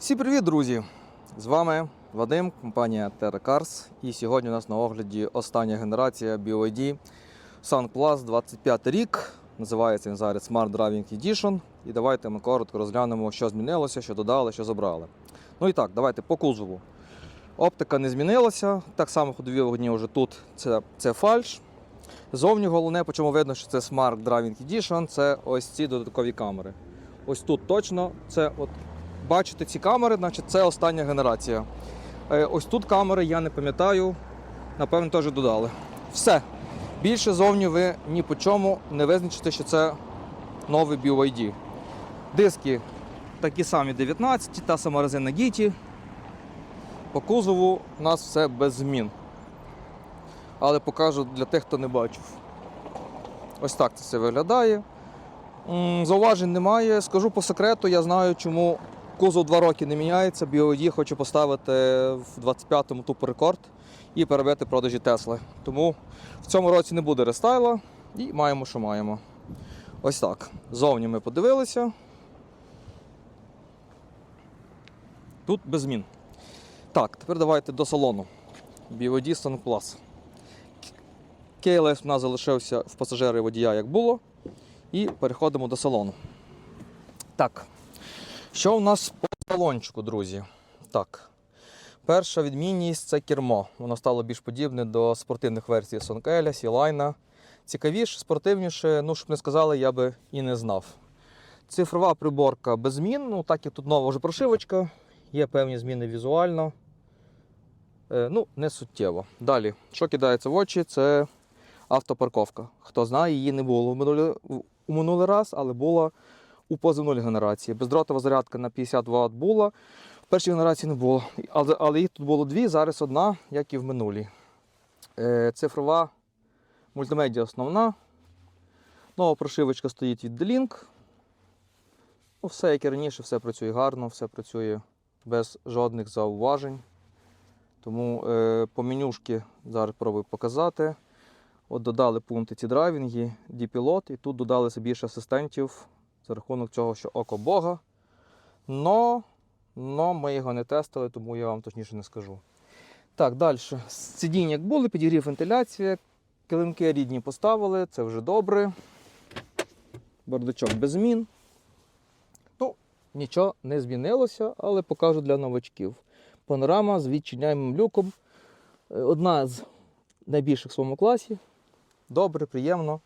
Всім привіт, друзі! З вами Вадим, компанія Terra Cars. І сьогодні у нас на огляді остання генерація BYD Sun Plus 25 рік. Називається він зараз Smart Driving Edition. І давайте ми коротко розглянемо, що змінилося, що додали, що забрали. Ну і так, давайте по кузову. Оптика не змінилася. Так само ходові вогні вже тут це, це фальш. Зовні головне, по чому видно, що це Smart Driving Edition, це ось ці додаткові камери. Ось тут точно це от бачите ці камери, значить це остання генерація. Е, Ось тут камери, я не пам'ятаю, напевно, теж додали. Все. Більше зовні ви ні по чому не визначите, що це новий BYD. Диски такі самі 19, та сама резина Гіті. По кузову у нас все без змін. Але покажу для тих, хто не бачив. Ось так це все виглядає. Зауважень немає. Скажу по секрету, я знаю, чому кузов два роки не міняється. BYD хоче поставити в 25-му тупо рекорд і перебити продажі Тесли. Тому в цьому році не буде рестайла і маємо, що маємо. Ось так. Зовні ми подивилися. Тут без змін. Так, тепер давайте до салону. BYD Sun Plus. KLS у нас залишився в пасажири водія, як було. І переходимо до салону. Так, що у нас по салончику, друзі? Так. Перша відмінність це кермо. Воно стало більш подібне до спортивних версій Сонкеля, Сілайна. Цікавіше, спортивніше, ну, щоб не сказали, я би і не знав. Цифрова приборка без змін, ну так як тут нова вже прошивочка, є певні зміни візуально. Е, ну, не суттєво. Далі, що кидається в очі, це автопарковка. Хто знає, її не було в минулий, у минулий раз, але була у позивнулій генерації. Бездротова зарядка на 50 Вт була. В першій генерації не було. Але, але їх тут було дві, зараз одна, як і в минулій. Е, цифрова мультимедіа основна. Нова прошивочка стоїть від D-Link. Ну, все, як і раніше, все працює гарно, все працює без жодних зауважень. Тому е, по менюшки зараз пробую показати. От додали пункти ці драйвінги, D-Pilot, і тут додалося більше асистентів за рахунок цього, що око Бога. Но, но ми його не тестили, тому я вам точніше не скажу. Так, далі. Сидіння як були, підігрів вентиляція. Килимки рідні поставили, це вже добре. Бардачок без змін. Ну, нічого не змінилося, але покажу для новачків. Панорама з відчиняємим люком. Е, Одна з найбільших в своєму класі. Добре, приємно,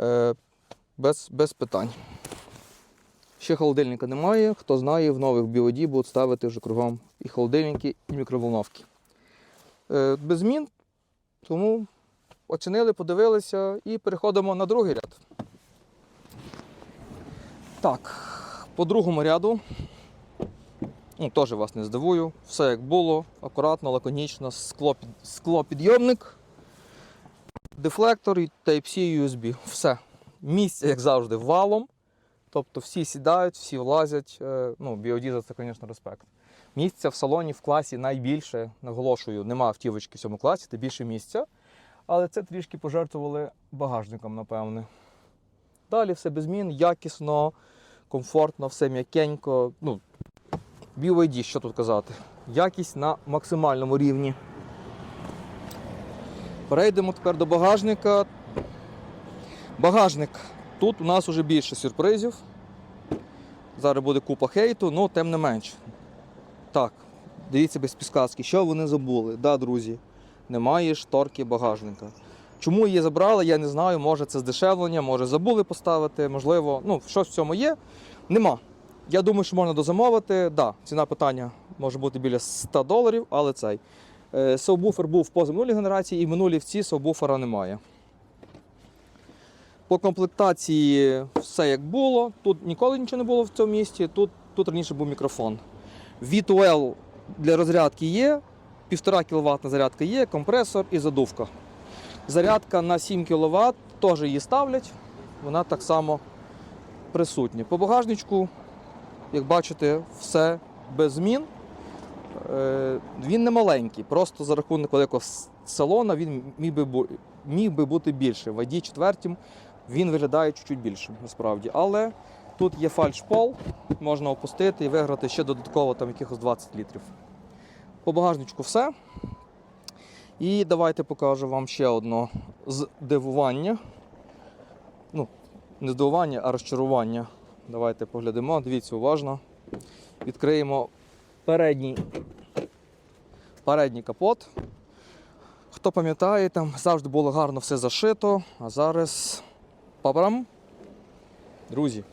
е, без, без питань. Ще холодильника немає. Хто знає, в нових BOD будуть ставити вже кругом і холодильники, і мікроволновки. Е, без змін, тому оцінили, подивилися і переходимо на другий ряд. Так, по другому ряду. Ну, теж вас не здивую. Все як було, акуратно, лаконічно, скло, під- склопідйомник, дефлектор і Type-C USB. Все. Місце, як завжди, валом. Тобто всі сідають, всі влазять. Е, Ну, BOD за це, звісно, респект. Місця в салоні в класі найбільше, наголошую, нема автівочки в цьому класі, це більше місця. Але це трішки пожертвували багажником, напевне. Далі все без змін, якісно, комфортно, все м'якенько. Ну, BYD, що тут казати? Якість на максимальному рівні. Перейдемо тепер до багажника. Багажник. Тут у нас вже більше сюрпризів. Зараз буде купа хейту, але тим не менш. Так, дивіться без підсказки, що вони забули. Да, друзі, немає шторки багажника. Чому її забрали, я не знаю. Може це здешевлення, може забули поставити, можливо, ну, щось в цьому є. Нема. Я думаю, що можна дозамовити. Да, ціна питання може бути біля 100 доларів, але цей. Е, був в позаминулій генерації і в минулій в цій совбуфера немає. По комплектації все як було. Тут ніколи нічого не було в цьому місці. Тут, тут раніше був мікрофон. V2L для розрядки є, 1,5 кВт зарядка є, компресор і задувка. Зарядка на 7 кВт теж її ставлять, вона так само присутня. По багажничку, як бачите, все без змін. Е, Він не маленький, просто за рахунок великого салона він міг би, міг би бути більше. В ID 4 він виглядає чуть-чуть більшим насправді. Але Тут є фальшпол, можна опустити і виграти ще додатково там якихось 20 літрів. По багажничку все. І давайте покажу вам ще одне здивування. Ну, не здивування, а розчарування. Давайте поглядимо. Дивіться уважно. Відкриємо передній, передній капот. Хто пам'ятає, там завжди було гарно все зашито, а зараз папарам. Друзі,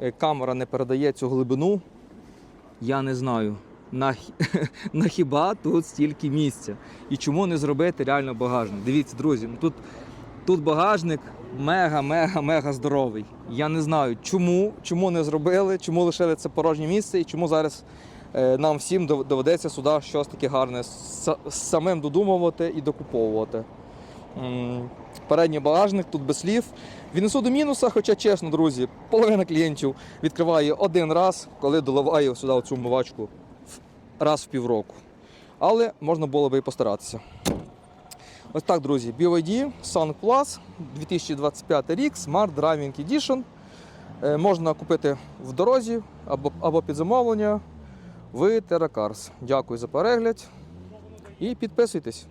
е, камера не передає цю глибину. Я не знаю, на, на хіба тут стільки місця. І чому не зробити реально багажник? Дивіться, друзі, ну тут, тут багажник мега-мега-мега здоровий. Я не знаю, чому, чому не зробили, чому лишили це порожнє місце і чому зараз е, нам всім доведеться сюди щось таке гарне самим додумувати і докуповувати. Передній багажник тут без слів. Віднесу до мінуса, хоча чесно, друзі, половина клієнтів відкриває один раз, коли доливає сюди цю вмивачку раз в півроку. Але можна було би і постаратися. Ось так, друзі, BYD Sun Plus 2025 рік Smart Driving Edition. Е, Можна купити в дорозі або, або під замовлення в Terracars. Дякую за перегляд і підписуйтесь.